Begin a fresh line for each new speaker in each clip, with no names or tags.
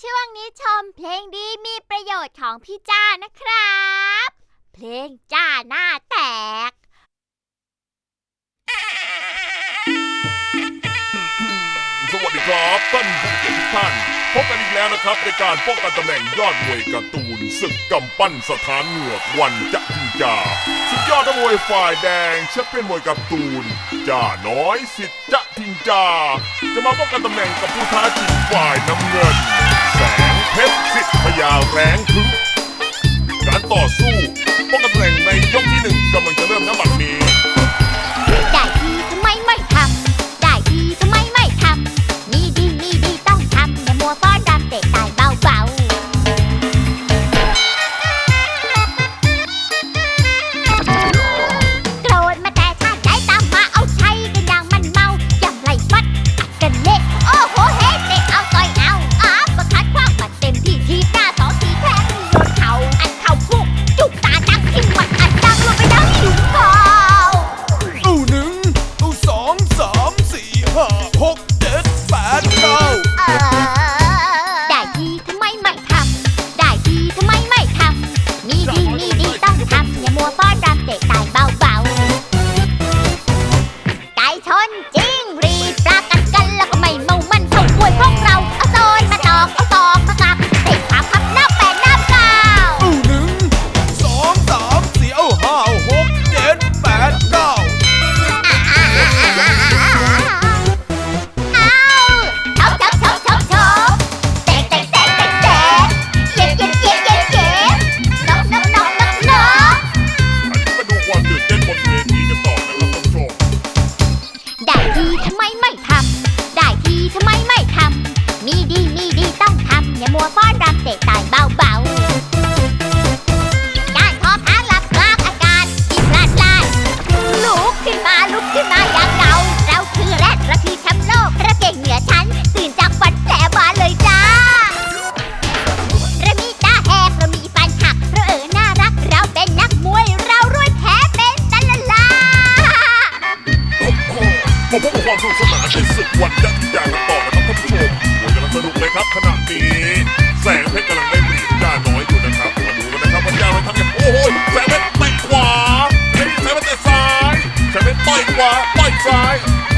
ช่วงนี้ชมเพลงดีมีประโยชน์ของพี่จ้านะครับ เพลงจ้าหน้าแตก
สวัสดีครับท่านผู้ชมทุกท่านพบกันอีกแล้วนะครับ ในการป้องกันตำแหน่งยอดมวยการ์ตูนศึกกำปั้นสถานเหงือกวันจะจีจาสุดยอดมวยฝ่ายแดงแชมเปี้ยนมวยการ์ตูนจ่าน้อยสิทธิ์จะทิงจา จะมาป้องกันตำแหน่งกับผู้ท้าชิงฝ่ายน้ำเงิน เพชรสิทธพยาแรงพลุำ
ไมไม่ทำ ได้ทีทำไมไม่ทำ มีดีมีดีต้องทำ อย่ามัวฟ้อนรำเตะต่ย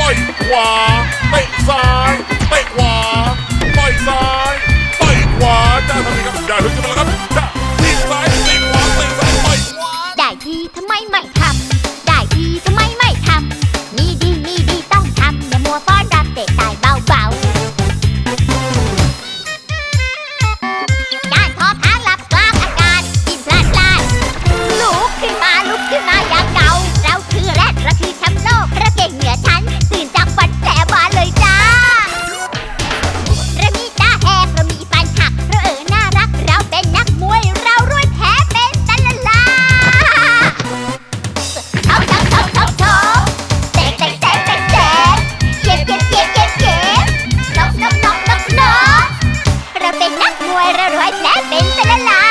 ต่ขวาไตะซ้ายไตะขวาต่ซ้ายต่ข
วาจ้า
ทำไมครับ
อ
ย่าลุกขึ้นมาล้ครั
บจ้าตีซ้ายตีขวาตีซ้ายไต้ขวาได้ที่ทำไมไม่ท Benvenuti alla